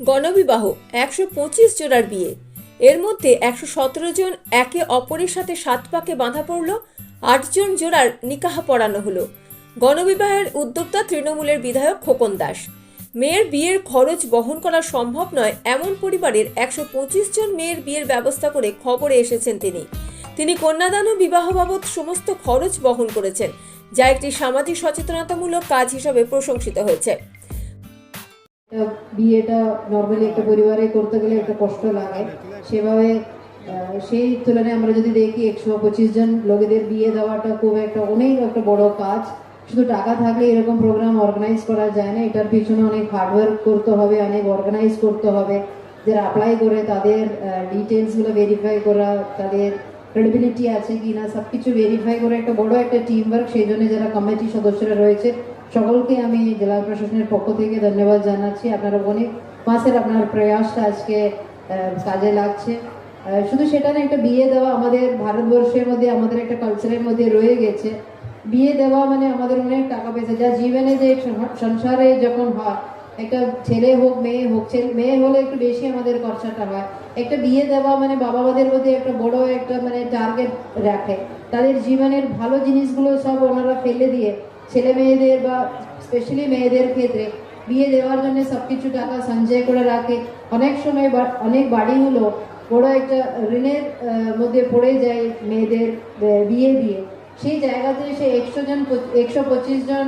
গণবিবাহ, একশো পঁচিশ জোড়ার বিয়ে। এর মধ্যে একশো সতেরো জন একে অপরের সাথে সাত পাকে বাঁধা পড়ল আটজন জোড়ার নিকাহ পড়ানো হলো। গণবিবাহের উদ্যোক্তা তৃণমূলের বিধায়ক খোকন দাস। মেয়ের বিয়ের খরচ বহন করা সম্ভব নয়, এমন পরিবারের একশো পঁচিশ জন মেয়ের বিয়ের ব্যবস্থা করে খবরে এসেছেন তিনি। তিনি কন্যাদান ও বিবাহ বাবদ সমস্ত খরচ বহন করেছেন, যা একটি সামাজিক সচেতনতামূলক কাজ হিসাবে প্রশংসিত হয়েছে। বিয়েটা নর্মালি একটা পরিবারে করতে গেলে একটা কষ্ট লাগে। সেভাবে সেই তুলনায় আমরা যদি দেখি, একশো পঁচিশ জন লোকেদের বিয়ে দেওয়াটা খুব একটা, অনেক একটা বড় কাজ। শুধু টাকা থাকলে এরকম প্রোগ্রাম অর্গানাইজ করা যায় না। এটার পিছনে অনেক হার্ডওয়ার্ক করতে হবে, অনেক অর্গানাইজ করতে হবে। যারা অ্যাপ্লাই করে, তাদের ডিটেলসগুলো ভেরিফাই করা, তাদের ক্রেডিবিলিটি আছে কি না সব কিছু ভেরিফাই করে একটা বড় একটা টিম ওয়ার্ক সেই জন্য যারা কমিটি সদস্যরা রয়েছে সকলকে আমি জেলা প্রশাসনের পক্ষ থেকে ধন্যবাদ জানাচ্ছি। আপনারা অনেক মাসের আপনার প্রয়াসটা আজকে কাজে লাগছে। শুধু সেটা না, একটা বিয়ে দেওয়া আমাদের ভারতবর্ষের মধ্যে, আমাদের একটা কালচারের মধ্যে রয়ে গেছে। বিয়ে দেওয়া মানে আমাদের অনেক টাকা পয়সা যা জীবনে যে সংসারে যখন হয়, একটা ছেলে হোক, মেয়ে হোক, ছেলে, মেয়ে হলে একটু বেশি আমাদের খরচাটা হয়। একটা বিয়ে দেওয়া মানে বাবা মাদের মধ্যে একটা বড় একটা মানে টার্গেট রাখে। তাদের জীবনের ভালো জিনিসগুলো সব ওনারা ফেলে দিয়ে ছেলে মেয়েদের বা স্পেশালি মেয়েদের ক্ষেত্রে বিয়ে দেওয়ার জন্য সব কিছু টাকা সঞ্চয় করে রাখে অনেক সময় অনেক বাড়িগুলো বড় একটা ঋণের মধ্যে পড়ে যায় মেয়েদের বিয়ে দিয়ে সেই জায়গাতে সে একশো জন একশো পঁচিশ জন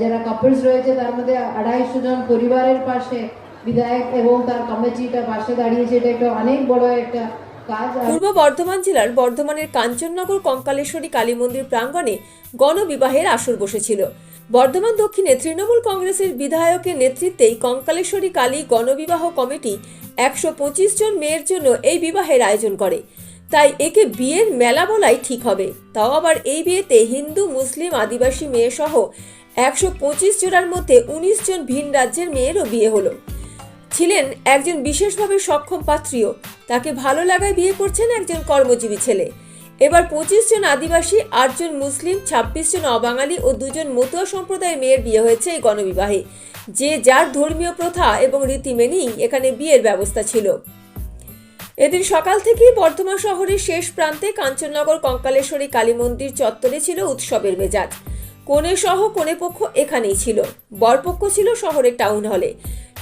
যারা কাপলস রয়েছে তার মধ্যে আড়াইশো জন পরিবারের পাশে বিধায়ক এবং তার কমিটিটা পাশে দাঁড়িয়েছে এটা একটা অনেক বড় একটা পূর্ব বর্ধমান জেলার বর্ধমানের কাঞ্চননগর, কঙ্কালেশ্বরী কালী মন্দির প্রাঙ্গণে গণবিবাহের আসর বসেছিল। বর্ধমান দক্ষিণে তৃণমূল কংগ্রেসের বিধায়কের নেতৃত্বেই কঙ্কালেশ্বরী, কালী গণবিবাহ কমিটি একশো পঁচিশ জন মেয়ের জন্য এই বিবাহের আয়োজন করে। তাই একে বিয়ের মেলা বলাই ঠিক হবে। তাও আবার এই বিয়েতে হিন্দু, মুসলিম, আদিবাসী মেয়ে সহ একশো পঁচিশ জোড়ার মধ্যে উনিশ জন ভিন রাজ্যের মেয়েরও বিয়ে হলো। ছিলেন একজন বিশেষভাবে সক্ষম পাত্রীও। তাকে ভালো লাগায় বিয়ে করছেন একজন কর্মজীবী ছেলে। এবার পঁচিশ জন আদিবাসী আটজন মুসলিম, ছাব্বিশ জন অবাঙালি ও দুজন মতুয়া সম্প্রদায়ের মেয়ের বিয়ে হয়েছে এই গণবিবাহে। যে যার ধর্মীয় প্রথা এবং রীতি মেনেই এখানে বিয়ের ব্যবস্থা ছিল। এদিন সকাল থেকেই বর্ধমান শহরের শেষ প্রান্তে কাঞ্চননগর, কঙ্কালেশ্বরী কালী মন্দির চত্বরে ছিল উৎসবের মেজাজ। কনে সহ কনে পক্ষ এখানেই ছিল। বরপক্ষ ছিল শহরের টাউন হলে।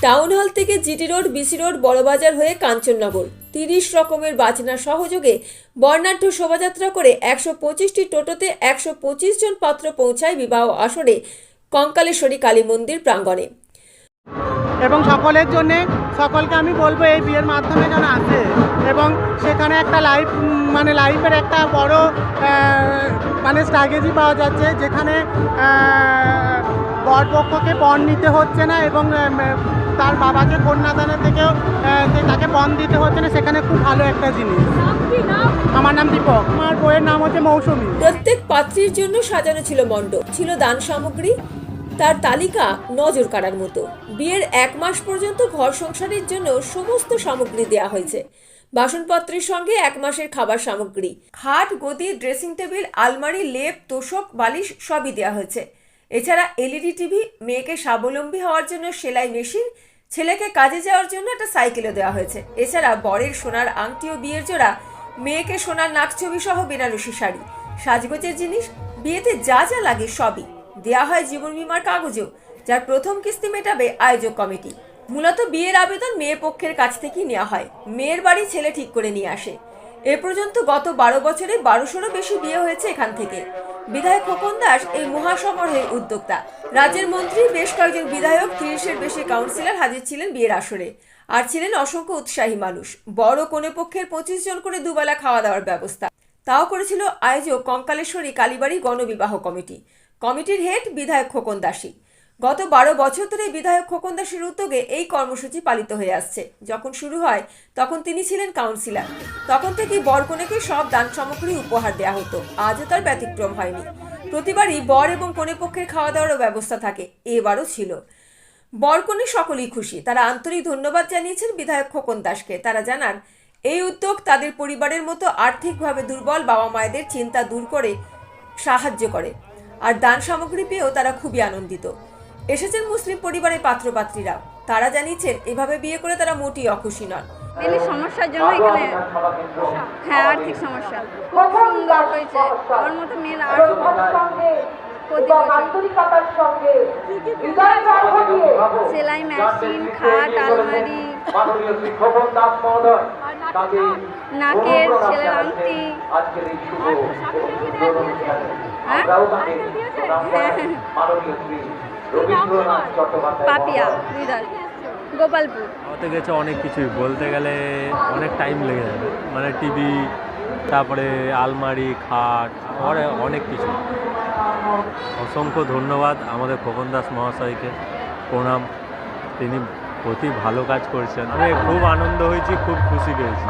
টাউন হল থেকে GT road, BC road, Barabazar হয়ে কাঞ্চননগর। তিরিশ রকমের বাজনা সহযোগে বর্ণাঢ্য শোভাযাত্রা করে একশো পঁচিশটি টোটোতে একশো পঁচিশ জন পাত্র পৌঁছায় বিবাহ আসরে কঙ্কালেশ্বরী কালী মন্দির প্রাঙ্গণে। এবং সকলের জন্যে সকলকে আমি বলব, এই বিয়ের মাধ্যমে যেন আসে। এবং সেখানে একটা লাইফ মানে লাইফের একটা বড় মানে স্ট্র্যাটেজি পাওয়া যাচ্ছে, যেখানে বরপক্ষকে পণ নিতে হচ্ছে না এবং তার বাবাকে কন্যাদানের থেকেও তাকে পণ দিতে হচ্ছে না সেখানে খুব ভালো একটা জিনিস। আমার নাম দীপক। আমার বইয়ের নাম হচ্ছে মৌসুমী। প্রত্যেক পাত্রীর জন্য সাজানো ছিল মণ্ডপ ছিল দান সামগ্রী। তার তালিকা নজর কাড়ার মতো। বিয়ের এক মাস পর্যন্ত ঘর সংসারের জন্য সমস্ত সামগ্রী দেওয়া হয়েছে। বাসনপত্রের সঙ্গে এক মাসের খাবার সামগ্রী। খাট গদি ড্রেসিং টেবিল আলমারি লেপ তোষক বালিশ সবই দেওয়া হয়েছে। এছাড়া এলইডি টিভি মেয়েকে স্বাবলম্বী হওয়ার জন্য সেলাই মেশিন ছেলেকে কাজে যাওয়ার জন্য একটা সাইকেলও দেওয়া হয়েছে। এছাড়া বরের সোনার আংটি ও বিয়ের জোড়া, মেয়েকে সোনার নাকছবি সহ বেনারসি শাড়ি। সাজগোজের জিনিস, বিয়েতে যা যা লাগে সবই। দেয়া হয় জীবন বীমার কাগজও, যার প্রথম কিস্তি মেটাবে আয়োজক কমিটি। মূলত বিয়ের আবেদন মেয়ে পক্ষের কাছ থেকেই নেওয়া হয়। মেয়ের বাড়ি ছেলে ঠিক করে নিয়ে আসে। এ পর্যন্ত গত বারো বছরে বারোশোরও বেশি বিয়ে হয়েছে এখান থেকে। বিধায়ক খোকন দাস এই মহাসমারোহের উদ্যোক্তা। রাজ্যের মন্ত্রী বেশ কয়েকজন বিধায়ক, তিরিশের বেশি কাউন্সিলর হাজির ছিলেন বিয়ের আসরে। আর ছিলেন অসংখ্য উৎসাহী মানুষ। বড় কোনে পক্ষের পঁচিশ জন করে দুবেলা খাওয়া দাওয়ার ব্যবস্থা। তাও করেছিল আয়োজক কঙ্কালেশ্বরী কালীবাড়ি গণবিবাহ কমিটি। কমিটির হেড বিধায়ক খোকন দাসী। গত বারো বছর ধরে বিধায়ক খোকন দাসের উদ্যোগে এই কর্মসূচি পালিত হয়ে আসছে। যখন শুরু হয়, তখন তিনি ছিলেন কাউন্সিলর। তখন থেকেই বরকনেকে সব দান সামগ্রী উপহার দেওয়া হতো। আজও তার ব্যতিক্রম হয়নি। প্রতিবারই বর এবং কনে পক্ষের খাওয়া দাওয়ারও ব্যবস্থা থাকে। এবারও ছিল। বরকনে সকলেই খুশি। তারা আন্তরিক ধন্যবাদ জানিয়েছেন বিধায়ক খোকন দাসকে। তারা জানান, এই উদ্যোগ তাদের পরিবারের মতো আর্থিকভাবে দুর্বল বাবা মায়েদের চিন্তা দূর করে, সাহায্য করে। আর দান সামগ্রী পেয়েও তারা খুবই আনন্দিত। এসেছেন মুসলিম পরিবারের পাত্রপাত্রীরাও তারা জানিয়েছেন, এভাবে বিয়ে করে তারা মোটেই অখুশি নন। সমস্যার জন্য এখানে হ্যাঁ আর্থিক সমস্যা। খুব সুন্দর হয়েছে। আমার মতো মেয়ের সেলাই মেশিন, খাট, আলমারি, নাকের আংটি উদ্বোধন অনুষ্ঠানে হ্যাঁ? পাপিয়া। গোপালপুর। গেছে অনেক কিছুই বলতে গেলে অনেক টাইম লেগে যাবে মানে টিভি তারপরে আলমারি খাট অরে অনেক কিছু। অসংখ্য ধন্যবাদ আমাদের খোকন দাস মহাশয়কে। প্রণাম। তিনি অতি ভালো কাজ করছেন। আমি খুব আনন্দ হয়েছি খুব খুশি পেয়েছি।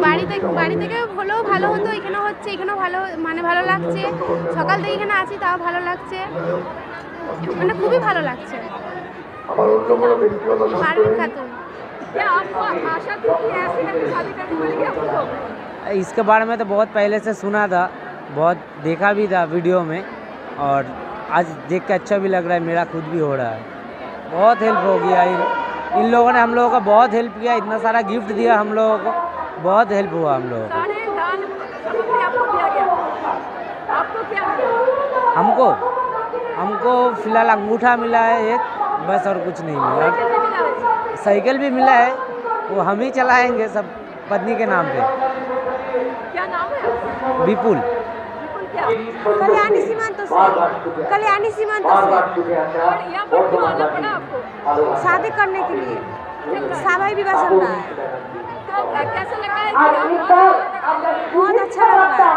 বাড়িতে বাড়ি থেকে হলেও ভালো হতো এখানে হচ্ছে এখানেও ভালো মানে ভালো লাগছে সকাল থেকে এখানে আছি তাও ভালো লাগছে মানে খুবই ভালো লাগছে পারভিন খাতুন इसके बारे में तो बहुत पहले से सुना था बहुत देखा भी था वीडियो में और आज देख के अच्छा भी लग रहा है मेरा खुद भी हो रहा है बहुत हेल्प हो गया इन इन लोगों ने हम लोगों का बहुत हेल्प किया इतना सारा गिफ्ट दिया हम लोगों को बहुत हेल्प हुआ हम लोगों को हमको हमको फ़िलहाल अंगूठा मिला है एक बस और कुछ नहीं मिला। साइकिल भी मिला है वो हम ही चलाएँगे सब पत्नी के नाम पे। क्या नाम है विपुल। कल्याणी सीमांत से। कल्याणी से। शादी करने के लिए। सावाई है। तो कैसा लगा है बहुत अच्छा लगता है?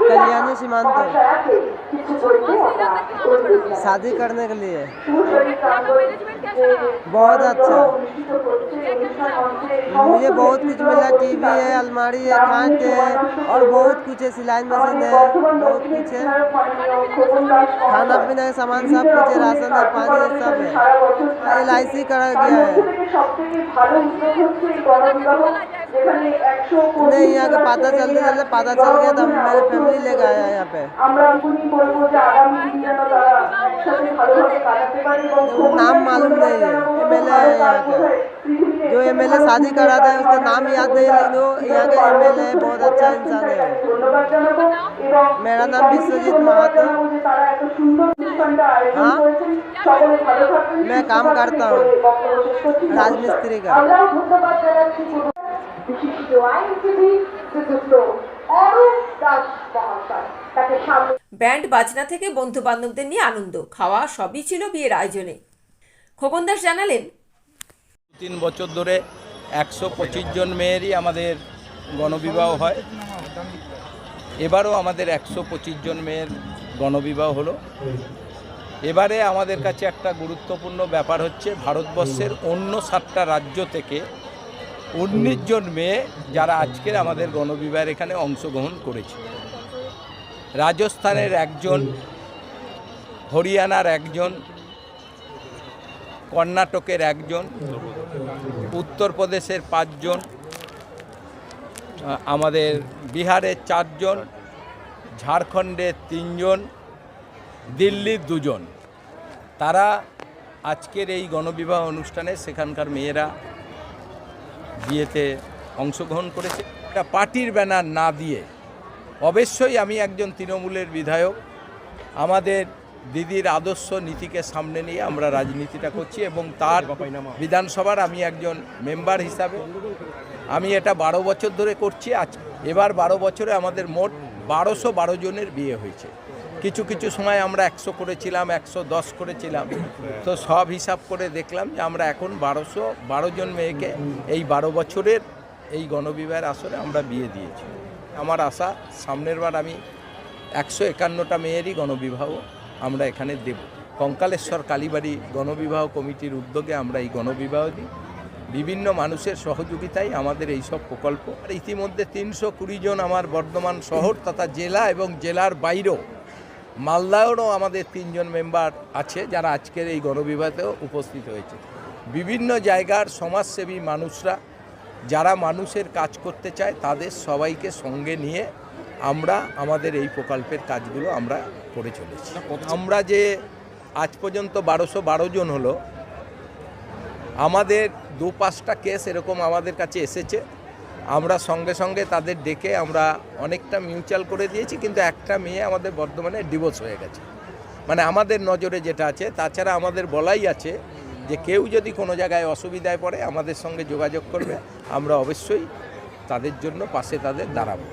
कल्याणी सीमांत शादी करने के लिए। बहुत अच्छा। मुझे बहुत कुछ मिला, टीवी है, अलमारी है कांच है, और बहुत कुछ है, सिलाई मशीन है, बहुत कुछ है। खाना पीना का सामान सब कुछ है, राशन है, पानी है, सब है। एल आई सी करा गया है। नहीं यहाँ तो का पता चलते चलते पता चल गया तो मेरे फैमिली लेके आया यहाँ पे। नाम मालूम नहीं है एम एल ए है यहाँ का जो एम एल ए शादी करा था उसका नाम याद नहीं लेकिन यहाँ का एम एल ए बहुत अच्छा इंसान है। मेरा नाम विश्वजीत महातो हाँ। मैं काम करता हूँ। राजमिस्त्री का বিশিষ্ট আইনজীবী শ্রীযুক্ত অরূপ দাস মহাশয়। তাকে সামনে ব্যান্ড বাজনা থেকে বন্ধু বান্ধবদের নিয়ে আনন্দ। খাওয়া সবই ছিল বিয়ের আয়োজনে। খোকন দাস জানালেন তিন বছর ধরে একশো পঁচিশ জন মেয়েরই আমাদের গণবিবাহ হয়। এবারও আমাদের একশো পঁচিশ জন মেয়ের গণবিবাহ হলো। এবারে আমাদের কাছে একটা গুরুত্বপূর্ণ ব্যাপার হচ্ছে ভারতবর্ষের অন্য সাতটা রাজ্য থেকে উনিশ জন মেয়ে যারা আজকের আমাদের গণবিবাহের এখানে অংশগ্রহণ করেছে। রাজস্থানের একজন, হরিয়ানার একজন, কর্ণাটকের একজন, উত্তরপ্রদেশের পাঁচজন আমাদের বিহারের চারজন, ঝাড়খণ্ডের তিনজন, দিল্লির দুজন। তারা আজকের এই গণবিবাহ অনুষ্ঠানে সেখানকার মেয়েরা বিয়েতে অংশগ্রহণ করেছে। এটা পার্টির ব্যানার না দিয়ে অবশ্যই আমি একজন তৃণমূলের বিধায়ক, আমাদের দিদির আদর্শ নীতিকে সামনে নিয়ে আমরা রাজনীতিটা করছি এবং তার বিধানসভার আমি একজন মেম্বার হিসাবে আমি এটা বারো বছর ধরে করছি। আজ এবার বারো বছরে আমাদের মোট বারোশো বারো জনের বিয়ে হয়েছে। কিছু কিছু সময় আমরা একশো করেছিলাম, একশো দশ করেছিলাম। তো সব হিসাব করে দেখলাম যে আমরা এখন বারোশো, বারো জন মেয়েকে এই বারো বছরের এই গণবিবাহের আসরে আমরা বিয়ে দিয়েছি। আমার আশা, সামনের বার আমি একশো একান্নটা মেয়েরই গণবিবাহ আমরা এখানে দেব। কঙ্কালেশ্বর কালীবাড়ি গণবিবাহ কমিটির উদ্যোগে আমরা এই গণবিবাহ দিই। বিভিন্ন মানুষের সহযোগিতায় আমাদের এই সব প্রকল্প। আর ইতিমধ্যে তিনশো কুড়ি জন আমার বর্ধমান শহর তথা জেলা এবং জেলার বাইরেও মালদায়েরও আমাদের তিনজন মেম্বার আছে যারা আজকের এই গণবিবাহেও উপস্থিত হয়েছে। বিভিন্ন জায়গার সমাজসেবী মানুষরা, যারা মানুষের কাজ করতে চায়, তাদের সবাইকে সঙ্গে নিয়ে আমরা আমাদের এই প্রকল্পের কাজগুলো আমরা করে চলেছি। আমরা যে আজ পর্যন্ত বারোশো বারো জন হলো, আমাদের দু পাঁচটা কেস এরকম আমাদের কাছে এসেছে। আমরা সঙ্গে সঙ্গে তাদের ডেকে আমরা অনেকটা মিউচুয়াল করে দিয়েছি, কিন্তু একটা মেয়ে আমাদের বর্ধমানে ডিভোর্স হয়ে গেছে। মানে আমাদের নজরে যেটা আছে, তাছাড়া আমাদের বলাই আছে যে কেউ যদি কোনো জায়গায় অসুবিধায় পড়ে আমাদের সঙ্গে যোগাযোগ করবে, আমরা অবশ্যই তাদের জন্য পাশে তাদের দাঁড়াবো।